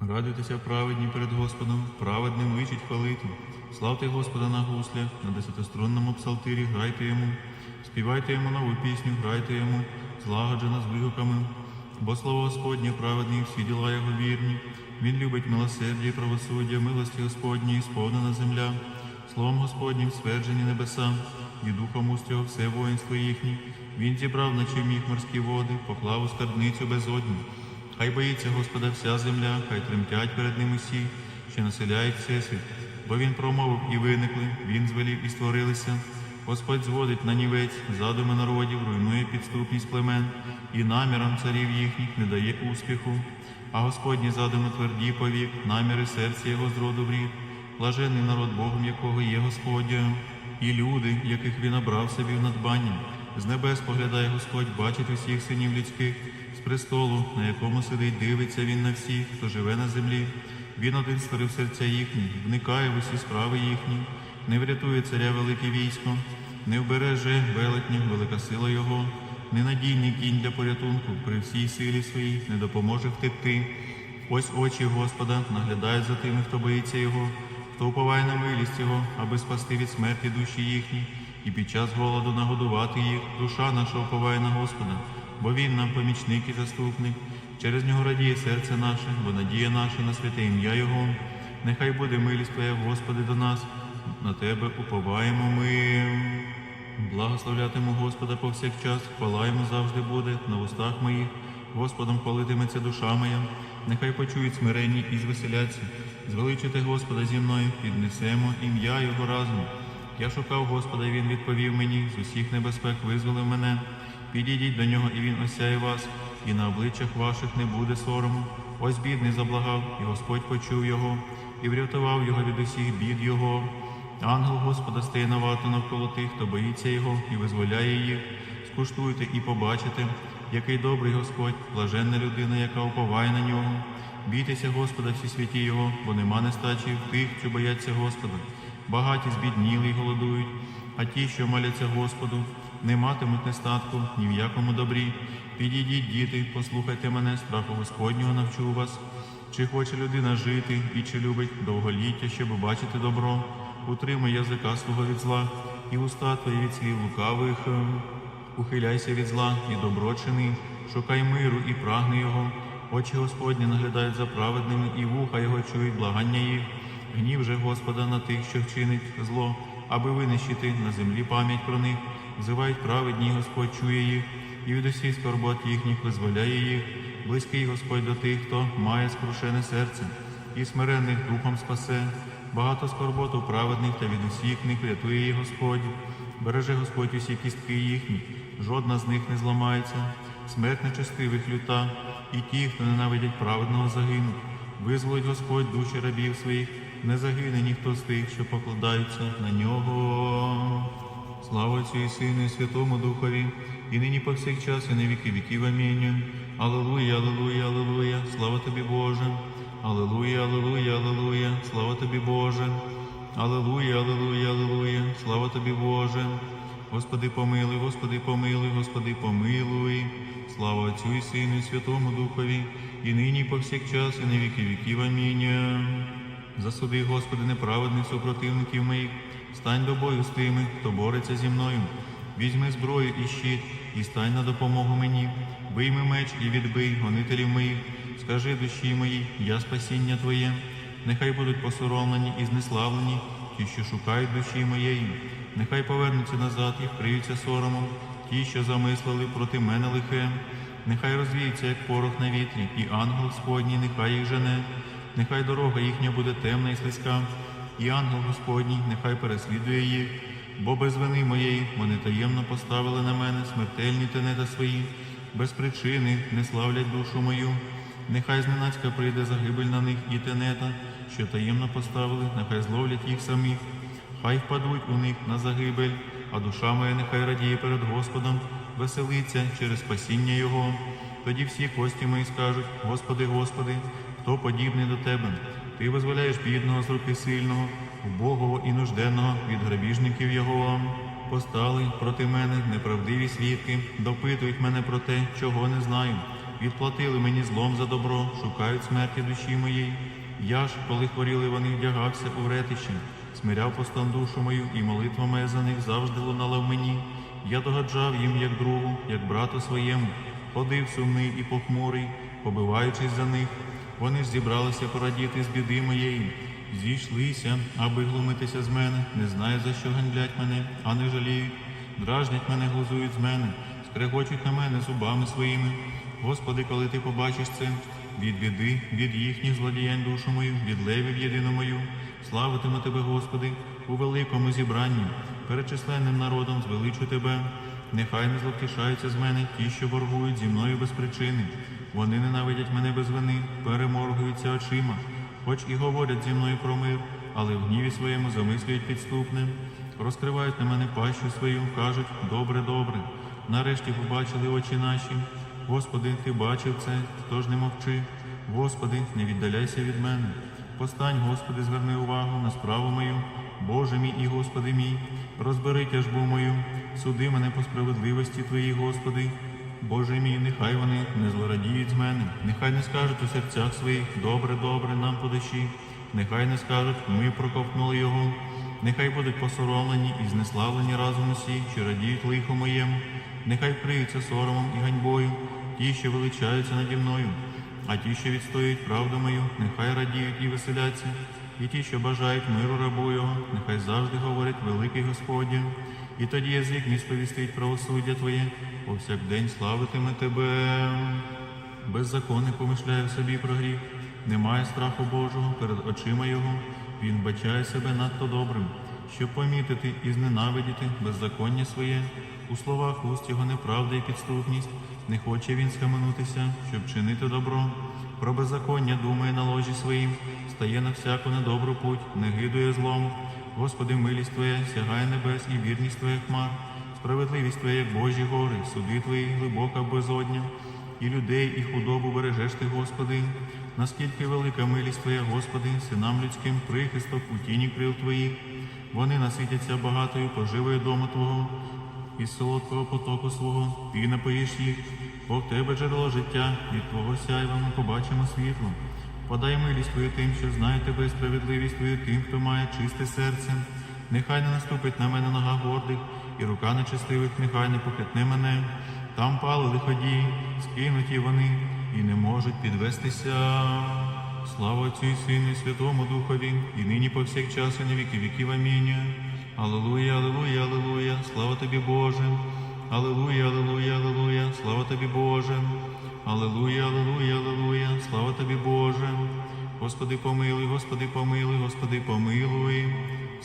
Радуйтеся праведні перед Господом, праведним вичить хвалити. Славте Господа на гуслях, на десятиструнному псалтирі грайте йому, співайте йому нову пісню, грайте йому, злагоджено з вигуками. Бо слово Господнє праведний, всі діла його вірні. Він любить милосердя і правосуддя, милості Господні, сповнена земля. Словом Господнім стверджені небеса, і духом устого все воїнство їхнє. Він зібрав на чиміх морські води, поклав у скарбницю безодню. Хай боїться Господа вся земля, хай тремтять перед ним усі, що населяють всесвіт. Бо він промовив і виникли, він звелів і створилися. Господь зводить на нівець задуми народів, руйнує підступність племен, і намірам царів їхніх не дає успіху. А Господні задуми тверді повік, наміри серця його зроду в рід. Блажений народ Богом, якого є Господь, і люди, яких він обрав собі в надбання. З небес поглядає Господь, бачить усіх синів людських, з престолу, на якому сидить, дивиться він на всіх, хто живе на землі. Він один створив серця їхні, вникає в усі справи їхні, не врятує царя велике військо, не вбереже велетня, велика сила його, ненадійний кінь для порятунку, при всій силі своїй не допоможе втекти. Ось очі Господа наглядають за тими, хто боїться його, хто уповає на милість його, аби спасти від смерті душі їхні, і під час голоду нагодувати їх. Душа наша уповає на Господа, бо Він нам помічник і заступник. Через нього радіє серце наше, бо надія наша на святе ім'я Його. Нехай буде милість Твоя, Господи, до нас, на Тебе уповаємо ми. Благословлятиму Господа повсякчас, хвала йому завжди буде на устах моїх. Господом хвалитиметься душа моя. Нехай почують смиренні і звеселяться. Звеличити Господа зі мною, піднесемо ім'я Його разом. Я шукав Господа, і Він відповів мені, з усіх небезпек визволив мене. Підійдіть до нього, і він осяє вас, і на обличчях ваших не буде сорому. Ось бідний заблагав, і Господь почув його, і врятував його від усіх бід його. Ангел Господа стає на навколо тих, хто боїться його і визволяє їх. Скуштуйте і побачите, який добрий Господь, блаженна людина, яка уповає на нього. Бійтеся Господа всі святі Його, бо нема нестачі в тих, що бояться Господа. Багаті збідніли й голодують, а ті, що моляться Господу, не матимуть нестатку ні в якому добрі. Підійдіть, діти, послухайте мене, страху Господнього навчу вас. Чи хоче людина жити і чи любить довголіття, щоб бачити добро, утримуй язика свого від зла, і уста твої від слів лукавих. Ухиляйся від зла і добро чини, шукай миру і прагни його. Очі Господні наглядають за праведними, і вуха його чують благання їх. Гнів же Господа на тих, що вчинить зло, аби винищити на землі пам'ять про них. Взивають праведні, Господь чує їх, і від усіх скорбот їхніх визволяє їх. Близький Господь до тих, хто має скрушене серце, і смиренних духом спасе. Багато скорбот у праведних та від усіх них врятує їх Господь. Береже Господь усі кістки їхні, жодна з них не зламається. Смерть нечестивих люта, і ті, хто ненавидять праведного, загинуть. Визволить Господь душі рабів своїх, не загине ніхто з тих, що покладаються на нього. Слава Отцю і Сину, і Святому Духові, і нині повсякчас, і на віки віків. Амінь. Аллилуйя, аллилуйя, аллилуйя, слава тобі, Боже. Аллилуйя, аллилуйя, аллилуйя, слава тобі, Боже. Аллилуйя, аллилуйя, аллилуйя, слава тобі, Боже. Господи, помилуй, Господи, помилуй, Господи, помилуй. Слава Отцю і Сину, і Святому Духові, і нині, і повсякчас, і на віки віків. Амінь. Засуди, Господи, неправедних супротивників моїх, стань до бою з тими, хто бореться зі мною. Візьми зброю і щит, і стань на допомогу мені. Вийми меч і відбий гонителів моїх. Скажи душі моїй, я спасіння Твоє. Нехай будуть посоромлені і знеславлені ті, що шукають душі моєї. Нехай повернуться назад і вкриються соромом, ті, що замислили проти мене лихе. Нехай розвіються, як порох на вітрі, і ангел Господній, нехай їх жене. Нехай дорога їхня буде темна і слизька, і ангел Господній нехай переслідує їх, бо без вини моєї вони таємно поставили на мене смертельні тенета свої, без причини не славлять душу мою. Нехай зненацька прийде загибель на них і тенета, що таємно поставили, нехай зловлять їх самих, хай впадуть у них на загибель, а душа моя нехай радіє перед Господом, веселиться через спасіння Його. Тоді всі кості мої скажуть: Господи, Господи, хто подібний до Тебе? Ти визволяєш бідного з руки сильного, убогого і нужденного від грабіжників Його. Постали проти мене неправдиві свідки, допитують мене про те, чого не знаю. відплатили мені злом за добро, шукають смерті душі моєї. Я ж, коли хворіли вони, вдягався у вретище, смиряв постан душу мою, і молитва моя за них завжди лунала в мені. Я догаджав їм як другу, як брату своєму, ходив сумний і похмурий, побиваючись за них. Вони зібралися порадіти з біди моєї, зійшлися, аби глумитися з мене, не знаю, за що гандлять мене, а не жаліють. Дражнять мене, глузують з мене, скрегочуть на мене зубами своїми. Господи, коли ти побачиш це, від біди, від їхніх злодіянь душу мою, від левів єдину мою, славитиму тебе, Господи, у великому зібранні, перед численним народом звеличу тебе. Нехай не зловтішаються з мене ті, що боргують зі мною без причини. Вони ненавидять мене без вини, переморгуються очима, хоч і говорять зі мною про мир, але в гніві своєму замислюють підступне, розкривають на мене пащу свою, кажуть добре, добре. Нарешті побачили очі наші. Господи, ти бачив це, хто ж не мовчи. Господи, не віддаляйся від мене. Постань, Господи, зверни увагу на справу мою. Боже мій і Господи мій, розбери тяжбу мою, суди мене по справедливості Твоїй, Господи. Боже мій, нехай вони не злорадіють з мене, нехай не скажуть у серцях своїх добре, добре нам по душі, нехай не скажуть, ми проковтнули його, нехай будуть посоромлені і знеславлені разом усі, що радіють лихо моєму, нехай вкриються соромом і ганьбою, ті, що величаються наді мною, а ті, що відстоюють правду мою, нехай радіють і веселяться, і ті, що бажають миру рабу його, нехай завжди говорять великий Господь. І тоді язик мій сповістить правосуддя Твоє, повсякдень славитиме Тебе. Беззаконний помишляє в собі про гріх, немає страху Божого перед очима Його, він бачає себе надто добрим, щоб помітити і зненавидіти беззаконня своє, у словах уст його неправда і підступність, не хоче він схаменутися, щоб чинити добро. Про беззаконня думає на ложі своїм, стає на всяку недобру путь, не гидує злому. Господи, милість Твоя сягає небес і вірність Твоя хмар, справедливість Твоя, як Божі гори, суди Твої глибока безодня, і людей, і худобу бережеш Ти, Господи. Наскільки велика милість Твоя, Господи, синам людським прихисток у тіні крил Твоїх. Вони наситяться багатою поживою дому Твого, із солодкого потоку свого, Ти напоїш їх, бо в Тебе джерело життя, від Твого сяйва ми побачимо світло. Подай милість Твою тим, що знає тебе, і справедливість Твою тим, хто має чисте серце. Нехай не наступить на мене нога гордих, і рука нечестивих, нехай не похитне мене. Там пали лиходії, скинуті вони, і не можуть підвестися. Слава Отцю Сину, і Святому Духові, і нині повсякчас, і на віки віків. Амінь. Аллилуйя, аллилуйя, аллилуйя, слава тобі, Боже. Аллилуйя, аллилуйя, аллилуйя, слава тобі, Боже. Аллилуйя, аллилуйя, аллилуйя, слава тобі, Боже. Господи, помилуй, Господи, помилуй, Господи, помилуй.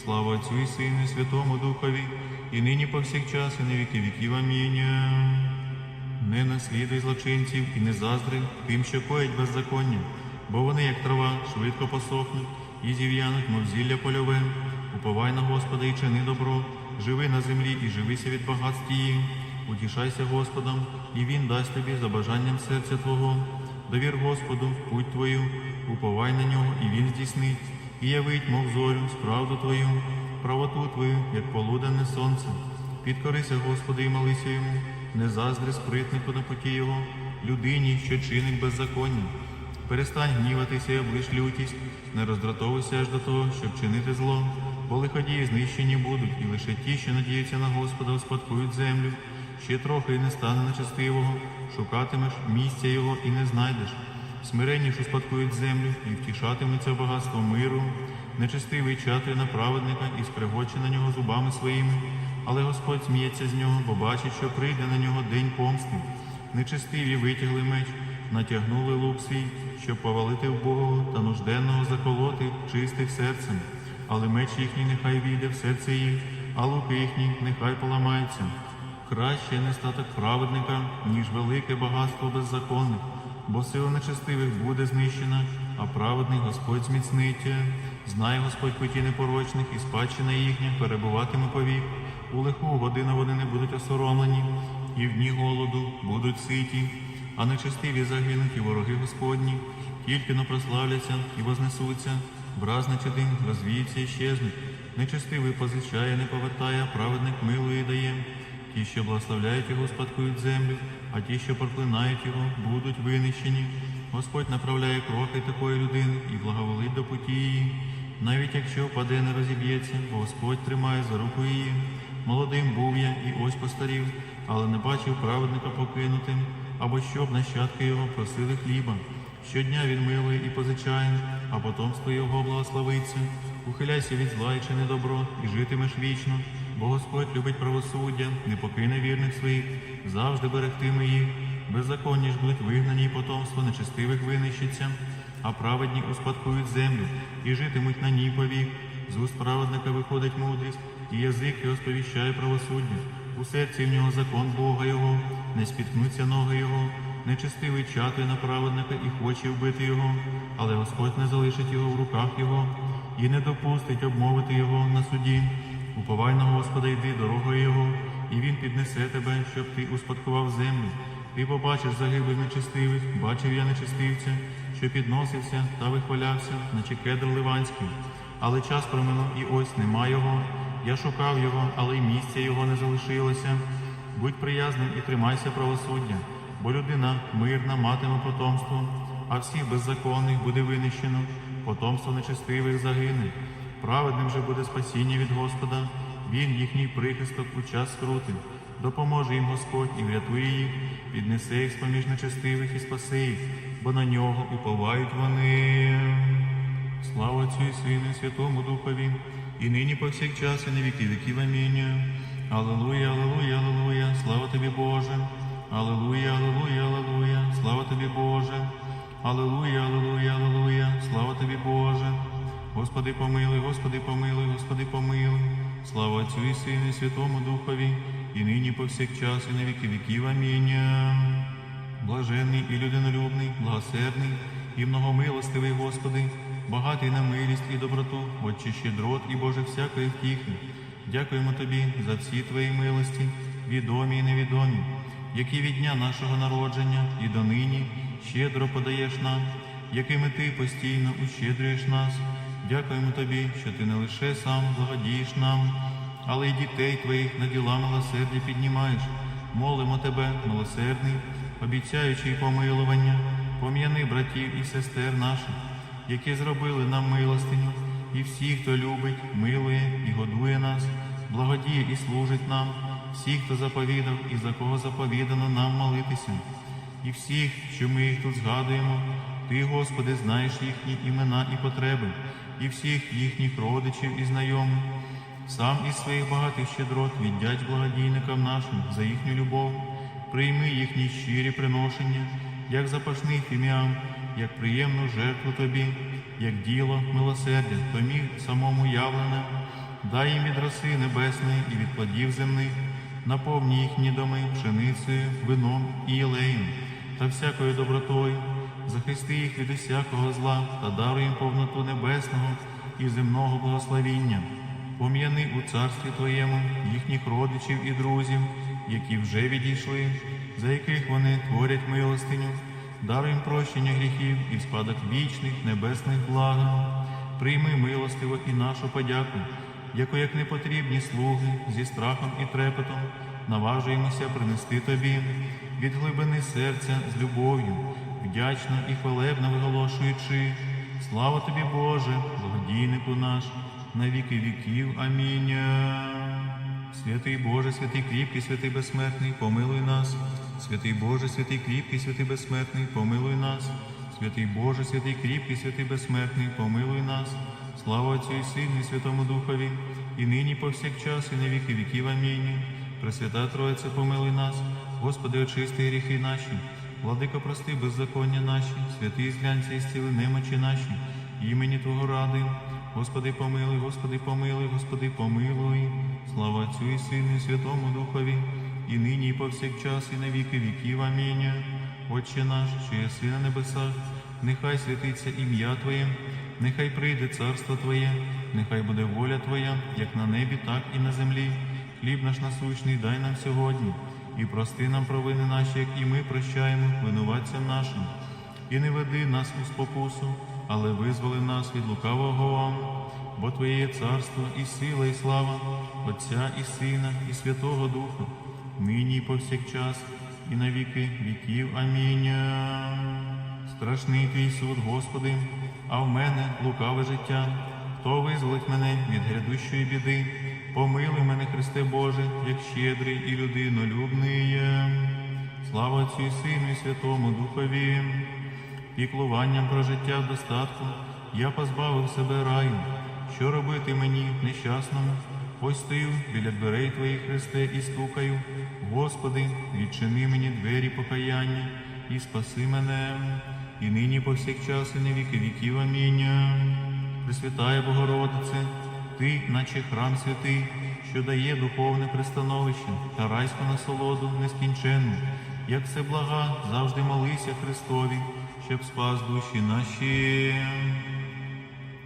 Слава Отцю і Сину, і Святому Духові, і нині повсякчас, і на віки віків. Амінь. Не наслідуй злочинців і не заздри тим, що коять беззаконня, бо вони, як трава, швидко посохнуть і зів'януть, мов зілля польове. Уповай на Господа і чини добро, живи на землі і живися від багатств її. Утішайся Господом, і Він дасть тобі за бажанням серця Твого. Довір Господу, путь Твою, уповай на нього, і Він здійснить, і явить, мов зорю, справду Твою, правоту Твою, як полуденне сонце. Підкорися, Господи, і молися йому, не заздри спритнику на путі його, людині, що чинить беззаконня. Перестань гніватися і облиш лютість, не роздратовуйся аж до того, щоб чинити зло, бо лиходії знищені будуть, і лише ті, що надіються на Господа, успадкують землю. Ще трохи і не стане нечестивого, шукатимеш місця його і не знайдеш. Смиренніш успадкують землю і втішатимуться багатство миру. Нечестивий чатує на праведника і скрегоче на нього зубами своїми. Але Господь сміється з нього, бо бачить, що прийде на нього день помсти. Нечестиві витягли меч, натягнули лук свій, щоб повалити вбогого та нужденного заколоти чистих серцем. Але меч їхній нехай війде в серце їх, а луки їхні нехай поламаються. Краще нестаток праведника, ніж велике багатство беззаконних, бо сила нечестивих буде знищена, а праведний Господь зміцнить. Знає Господь путі непорочних, і спадщина їхня перебуватиме повік. У лиху годину вони не будуть осоромлені, і в дні голоду будуть ситі, а нечестиві загинуть і вороги Господні, тільки но прославляться і вознесуться, враз на день розвіються і щезнуть. Нечестивий позичає, не повертає, праведник милує дає. Ті, що благословляють його, спадкують землю, а ті, що проклинають його, будуть винищені. Господь направляє кроки такої людини і благоволить до путі її. Навіть якщо впаде, не розіб'ється, Господь тримає за руку її. Молодим був я і ось постарів, але не бачив праведника покинутим, або щоб нащадки його просили хліба. Щодня він милує і позичає, а потомство його благословиться. Ухиляйся від зла і чини добро, і житимеш вічно, бо Господь любить правосуддя, не покине вірних своїх, завжди берегтиме їх. Беззаконні ж будуть вигнані, і потомство нечестивих винищиться, а праведні успадкують землю і житимуть на ній повік. З уст праведника виходить мудрість, і язик його сповіщає правосуддя. У серці в нього закон Бога його, не спіткнуться ноги його, нечестивий чатує на праведника і хоче вбити його, але Господь не залишить його в руках його і не допустить обмовити його на суді. Уповай на Господа, йди дорогою його, і він піднесе тебе, щоб ти успадкував землю. Ти побачиш загиблих нечестивих, бачив я нечестивця, що підносився та вихвалявся, наче кедр ливанський. Але час проминув і ось нема його. Я шукав його, але й місця його не залишилося. Будь приязним і тримайся правосуддя, бо людина мирна матиме потомство, а всіх беззаконних буде винищено, потомство нечестивих загине. Праведним же буде спасіння від Господа, він їхній прихисток у час скрути. Допоможе їм Господь і врятує їх, піднесе їх з-поміж нечестивих і спасе їх, бо на нього уповають вони. Слава Отцю і Сину, Святому Духові, і нині повсякчас, і на віки віків. Амінь. Аллилуйя, аллилуйя, аллилуйя, слава тобі, Боже. Аллилуйя, аллилуйя, аллилуйя, слава тобі, Боже. Аллилуйя, аллилуйя, аллилуйя, слава тобі, Боже. Господи помилуй, Господи помилуй, Господи помилуй. Слава Отцю і Сину, і Святому Духові, і нині повсякчас, і на віки віків. Амінь. Блаженний і людинолюбний, благосердний і многомилостивий Господи, багатий на милість і доброту, Отче щедрот і Боже всякої втіхи. Дякуємо Тобі за всі Твої милості, відомі і невідомі, які від дня нашого народження і донині щедро подаєш нам, якими Ти постійно ущедрюєш нас. Дякуємо Тобі, що Ти не лише сам благодієш нам, але й дітей Твоїх на діла милосердя піднімаєш. Молимо Тебе, милосердний, обіцяючи помилування, пом'яни братів і сестер наших, які зробили нам милостиню, і всі, хто любить, милує і годує нас, благодіє і служить нам, всі, хто заповідав і за кого заповідано нам молитися, і всіх, що ми їх тут згадуємо, Ти, Господи, знаєш їхні імена і потреби, і всіх їхніх родичів і знайомих. Сам із своїх багатих щедрот віддяч благодійникам нашим за їхню любов, прийми їхні щирі приношення, як запашний фіміам, як приємну жертву тобі, як діло милосердя, тобі самому явлене, дай їм від роси небесної і від плодів земних, наповні їхні доми пшеницею, вином і єлеєм та всякою добротою, захисти їх від усякого зла та даруй їм повноту небесного і земного благословіння. Пом'яни у царстві Твоєму їхніх родичів і друзів, які вже відійшли, за яких вони творять милостиню, даруй їм прощення гріхів і спадок вічних небесних благ. Прийми милостиво і нашу подяку, яко як непотрібні слуги зі страхом і трепетом наважуємося принести Тобі від глибини серця з любов'ю, вдячно і хвалебно виголошуючи. Слава тобі, Боже, благодійнику наш, на віки віків. Амінь. Святий Боже, святий кріпкий, святий безсмертний, помилуй нас. Святий Боже, святий кріпкий, святий безсмертний, помилуй нас. Святий Боже, святий кріпкий, святий безсмертний, помилуй нас. Слава Отцю і Сину, і Святому Духові, і нині повсякчас, і на віки віків. Амінь. Пресвята Троїця, помилуй нас. Господи, очисти гріхи наші. Владико, прости беззаконня наші, святий зглянься і зціли немочі наші, імені Твого ради. Господи, помилуй, Господи, помилуй, Господи, помилуй. Слава Отцю і Сину, і Святому Духові, і нині, і повсякчас, і на віки віків. Амінь. Отче наш, що єси на небесах, нехай святиться ім'я Твоє, нехай прийде царство Твоє, нехай буде воля Твоя, як на небі, так і на землі. Хліб наш насущний дай нам сьогодні, і прости нам провини наші, як і ми прощаємо винуватцям нашим. І не веди нас у спокусу, але визволи нас від лукавого, бо Твоє є царство і сила, і слава, Отця і Сина, і Святого Духа, нині і повсякчас, і на віки віків. Амінь. Страшний твій суд, Господи, а в мене лукаве життя. Хто визволить мене від грядущої біди? Помилуй мене, Христе Боже, як щедрий і людинолюбний. є. Слава Отцю і Сину і Святому Духові. Піклуванням про життя в достатку я позбавив себе раю. Що робити мені нещасному? Ось стою біля дверей Твоїх, Христе, і стукаю. Господи, відчини мені двері покаяння і спаси мене, і нині повсякчас, і на віки віків. Амінь. Пресвятає Богородице, Ти, наче храм святий, що дає духовне пристановище та райську насолоду нескінченну. Як все блага, завжди молися Христові, щоб спас душі наші.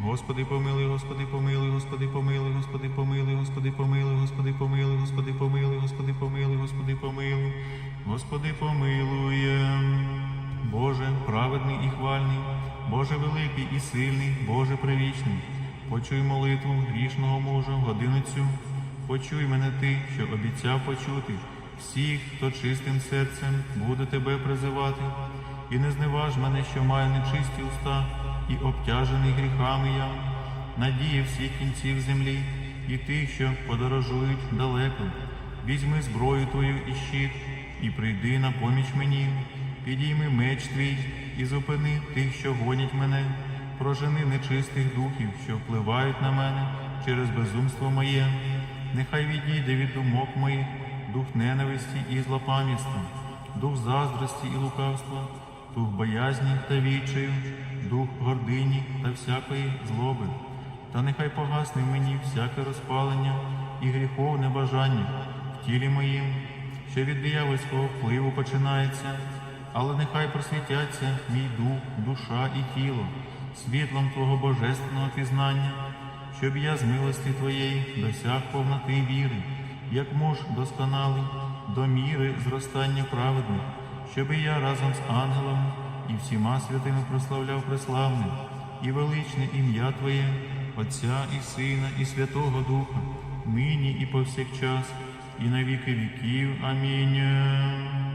Господи помилуй, Господи помилуй, Господи помилуй, Господи помилуй, Господи помилуй, Господи помилуй, Господи помилуй, Господи помилуй, Господи помилуй, Господи помилуй. Боже, праведний і хвальний, Боже великий і сильний, Боже привічний, почуй молитву грішного мужа годину цю. Почуй мене ти, що обіцяв почути. Всіх, хто чистим серцем буде тебе призивати, і не зневаж мене, що маю нечисті уста, і обтяжений гріхами я, надія всіх кінців землі, і тих, що подорожують далеко. Візьми зброю твою і щит, і прийди на поміч мені, підійми меч твій і зупини тих, що гонять мене, прожени нечистих духів, що впливають на мене через безумство моє. Нехай відійде від думок моїх дух ненависті і злопам'ятства, дух заздрості і лукавства, дух боязні та відчаю, дух гордині та всякої злоби. Та нехай погасне в мені всяке розпалення і гріховне бажання в тілі моїм, що від диявольського впливу починається, але нехай просвітяться мій дух, душа і тіло, світлом Твого божественного пізнання щоб я з милості Твоєї досяг повноти віри, як муж досконалий, до міри зростання праведних, щоб я разом з ангелами і всіма святими прославляв преславне і величне ім'я Твоє, Отця і Сина, і Святого Духа, нині і повсякчас, і на віки віків. Амінь.